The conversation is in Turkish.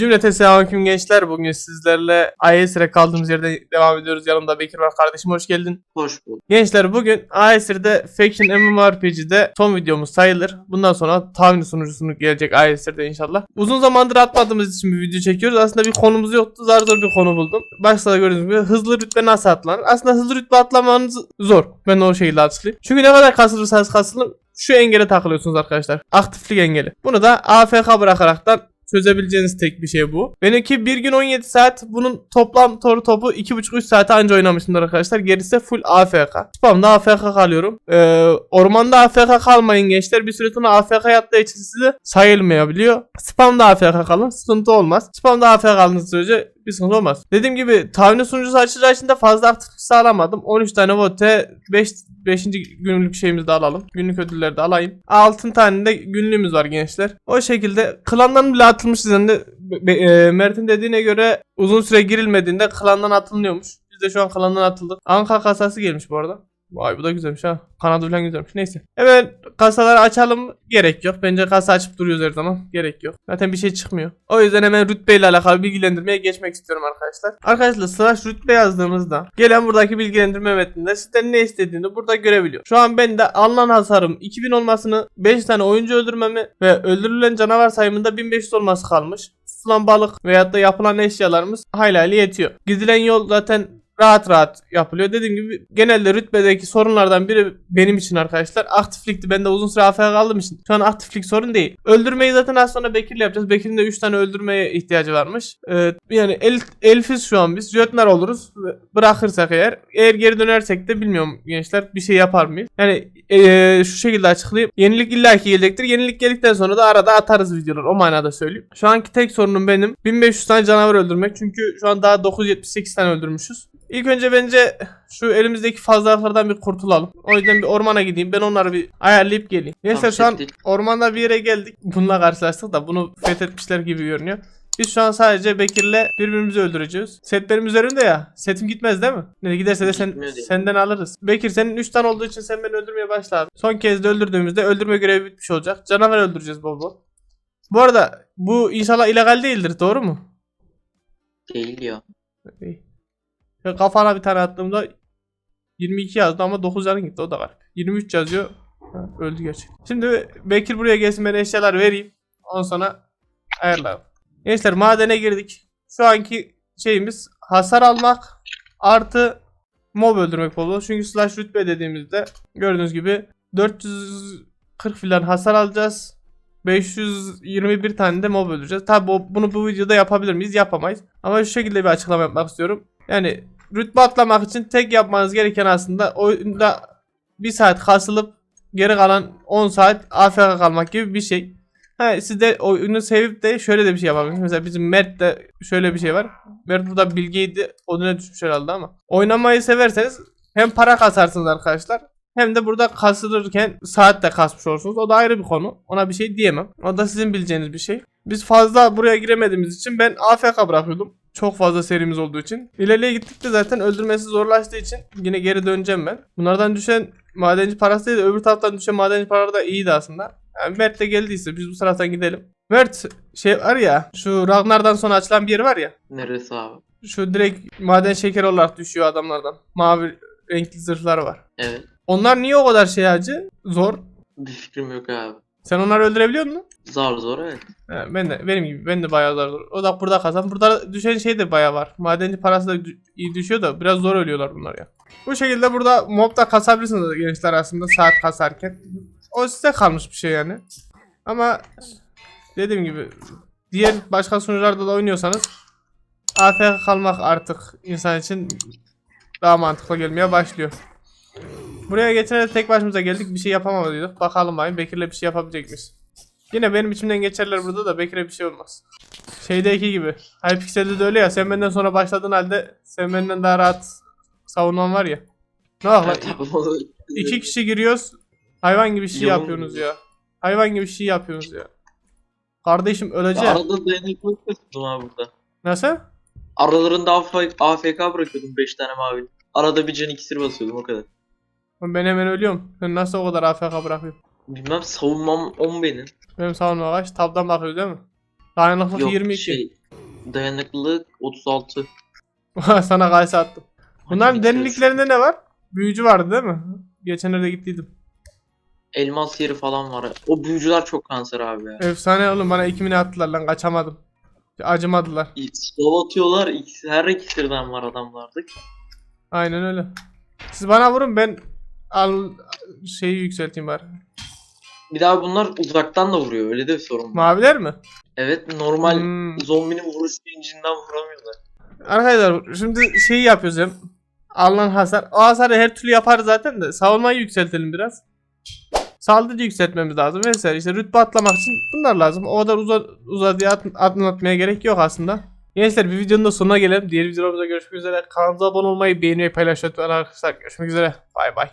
Cümlete selamünaleyküm gençler. Bugün sizlerle ISR'e kaldığımız yerde devam ediyoruz. Yanımda Bekir var. Kardeşim hoş geldin. Hoş bulduk. Gençler bugün ISR'de Faction MMORPG'de son videomuz sayılır. Bundan sonra tahmin sunucusunu gelecek ISR'de inşallah. Uzun zamandır atmadığımız için bir video çekiyoruz. Aslında bir konumuz yoktu. Zar zor bir konu buldum. Başta da gördüğünüz gibi hızlı rütbe nasıl atlanır? Aslında hızlı rütbe atlamanız zor. Ben o şekilde açıklayayım. Çünkü ne kadar kasılırsanız kasılın şu engele takılıyorsunuz arkadaşlar. Aktiflik engeli. Bunu da AFK bırakaraktan çözebileceğiniz tek bir şey bu. Benimki bir gün 17 saat. Bunun toplam toru topu 2,5-3 saate anca oynamışımdır arkadaşlar. Gerisi full AFK. Spamda AFK kalıyorum. Ee, ormanda AFK kalmayın gençler. Bir süre sonra AFK yattığı için size sayılmayabiliyor. Spamda AFK kalın. Sıkıntı olmaz. Spamda AFK kaldığınız sürece bir sıkıntı olmaz. Dediğim gibi tahmin sunucusu açacağı için de fazla aktiflik sağlamadım. 13 tane vote 5 5. günlük şeyimizi de alalım. Günlük ödülleri de alayım. Altın tane de günlüğümüz var gençler. O şekilde klandan bile atılmış üzerinde e, Mert'in dediğine göre uzun süre girilmediğinde klandan atılıyormuş. Biz de şu an klandan atıldık. Anka kasası gelmiş bu arada. Vay bu da güzelmiş ha. Kanadı falan güzelmiş. Neyse. Hemen kasaları açalım. Gerek yok. Bence kasa açıp duruyoruz her zaman. Gerek yok. Zaten bir şey çıkmıyor. O yüzden hemen rütbeyle alakalı bilgilendirmeye geçmek istiyorum arkadaşlar. Arkadaşlar slash rütbe yazdığımızda gelen buradaki bilgilendirme metninde sizden ne istediğini burada görebiliyor. Şu an ben de alınan hasarım 2000 olmasını 5 tane oyuncu öldürmemi ve öldürülen canavar sayımında 1500 olması kalmış. Tutulan balık veyahut da yapılan eşyalarımız hayli yetiyor. Gidilen yol zaten rahat rahat yapılıyor. Dediğim gibi genelde rütbedeki sorunlardan biri benim için arkadaşlar aktiflikti. Ben de uzun süre AFK kaldığım için. Şu an aktiflik sorun değil. Öldürmeyi zaten az sonra Bekir'le yapacağız. Bekir'in de 3 tane öldürmeye ihtiyacı varmış. Ee, yani el, elfiz şu an biz. Jötner oluruz. Bırakırsak eğer. Eğer geri dönersek de bilmiyorum gençler bir şey yapar mıyız? Yani ee, şu şekilde açıklayayım. Yenilik illaki gelecektir. Yenilik geldikten sonra da arada atarız videoları. O manada söyleyeyim. Şu anki tek sorunum benim 1500 tane canavar öldürmek. Çünkü şu an daha 978 tane öldürmüşüz. İlk önce bence şu elimizdeki fazlalıklardan bir kurtulalım. O yüzden bir ormana gideyim. Ben onları bir ayarlayıp geleyim. Neyse şu an ormanda bir yere geldik. Bununla karşılaştık da bunu fethetmişler gibi görünüyor. Biz şu an sadece Bekir'le birbirimizi öldüreceğiz. Setlerim üzerinde ya. Setim gitmez değil mi? Ne giderse de sen, Gitmiyor değil. senden alırız. Bekir senin 3 tane olduğu için sen beni öldürmeye başla abi. Son kez de öldürdüğümüzde öldürme görevi bitmiş olacak. Canavar öldüreceğiz bol bol. Bu arada bu inşallah illegal değildir doğru mu? Değil ya. İyi. Ya kafana bir tane attığımda 22 yazdı ama 9 canı gitti o da var. 23 yazıyor. Ha, öldü gerçekten. Şimdi Bekir buraya gelsin ben eşyalar vereyim. Ondan sonra ayarlayalım. Gençler madene girdik. Şu anki şeyimiz hasar almak artı mob öldürmek oldu. Çünkü slash rütbe dediğimizde gördüğünüz gibi 440 filan hasar alacağız. 521 tane de mob öldüreceğiz. Tabi bunu bu videoda yapabilir miyiz? Yapamayız. Ama şu şekilde bir açıklama yapmak istiyorum. Yani rütbe atlamak için tek yapmanız gereken aslında oyunda 1 saat kasılıp geri kalan 10 saat AFK kalmak gibi bir şey. Ha, siz de oyunu sevip de şöyle de bir şey yapabilirsiniz. Mesela bizim Mert de şöyle bir şey var. Mert burada bilgiydi. Oduna düşmüş herhalde ama. Oynamayı severseniz hem para kasarsınız arkadaşlar. Hem de burada kasılırken saat de kasmış olursunuz. O da ayrı bir konu. Ona bir şey diyemem. O da sizin bileceğiniz bir şey. Biz fazla buraya giremediğimiz için ben AFK bırakıyordum. Çok fazla serimiz olduğu için. İleriye gittikçe zaten öldürmesi zorlaştığı için yine geri döneceğim ben. Bunlardan düşen madenci parası değil de öbür taraftan düşen madenci paraları da iyiydi aslında. Yani Mert de geldiyse biz bu taraftan gidelim. Mert şey var ya şu Ragnar'dan sonra açılan bir yer var ya. Neresi abi? Şu direkt maden şekeri olarak düşüyor adamlardan. Mavi renkli zırhları var. Evet. Onlar niye o kadar şey acı? Zor. Bir fikrim yok abi. Sen onları öldürebiliyor musun? Zor zor evet. He, ben de benim gibi ben de bayağı zor. O da burada kazan. Burada düşen şey de bayağı var. Madenci parası da iyi düşüyor da biraz zor ölüyorlar bunlar ya. Bu şekilde burada mob da kasabilirsiniz gençler aslında saat kasarken. O size kalmış bir şey yani. Ama dediğim gibi diğer başka sunucularda da oynuyorsanız AFK kalmak artık insan için daha mantıklı gelmeye başlıyor. Buraya geçene de tek başımıza geldik bir şey yapamadıydık. Bakalım bayım Bekir'le bir şey yapabilecek miyiz? Yine benim içimden geçerler burada da Bekir'e bir şey olmaz. Şeydeki gibi. Hypixel'de de öyle ya sen benden sonra başladığın halde sen benden daha rahat savunman var ya. Ne bak lan iki kişi giriyoruz hayvan gibi şey Yalan yapıyorsunuz ya. Hayvan gibi şey yapıyorsunuz ya. Kardeşim öleceğim. Arada dayanıklılık yapıyordum abi burada. Nasıl? Aralarında AF AFK bırakıyordum 5 tane mavi. Arada bir can iksir basıyordum o kadar. Ben hemen ölüyorum. Sen nasıl o kadar AFK bırakıyorsun? Bilmem savunmam 10 benim. Benim savunma kaç? Tabdan bakıyoruz değil mi? Dayanıklık Yok 22. şey Dayanıklılık 36. Sana kaysa attım. Bunların derinliklerinde ne var? Büyücü vardı değil mi? Geçenlerde gittiydim. Elmas yeri falan var. O büyücüler çok kanser abi ya. Efsane oğlum bana iki mini attılar lan kaçamadım. Acımadılar. Slow atıyorlar. Her ikisinden var adamlarda. Aynen öyle. Siz bana vurun ben al şeyi yükselteyim bari. Bir daha bunlar uzaktan da vuruyor. Öyle de bir sorun var. Maviler mi? Evet normal Hmm. zombinin vuruş bilincinden vuramıyorlar. Arkadaşlar şimdi şeyi yapıyoruz hem. Alınan hasar. O hasarı her türlü yaparız zaten de savunmayı yükseltelim biraz. Saldırı yükseltmemiz lazım vesaire. İşte rütbe atlamak için bunlar lazım. O kadar uza, uzadıya at, atlatmaya gerek yok aslında. Gençler bir videonun da sonuna gelelim. Diğer videolarımızda görüşmek üzere. Kanalımıza abone olmayı, beğenmeyi, paylaşmayı unutmayın arkadaşlar. Görüşmek üzere. Bay bay.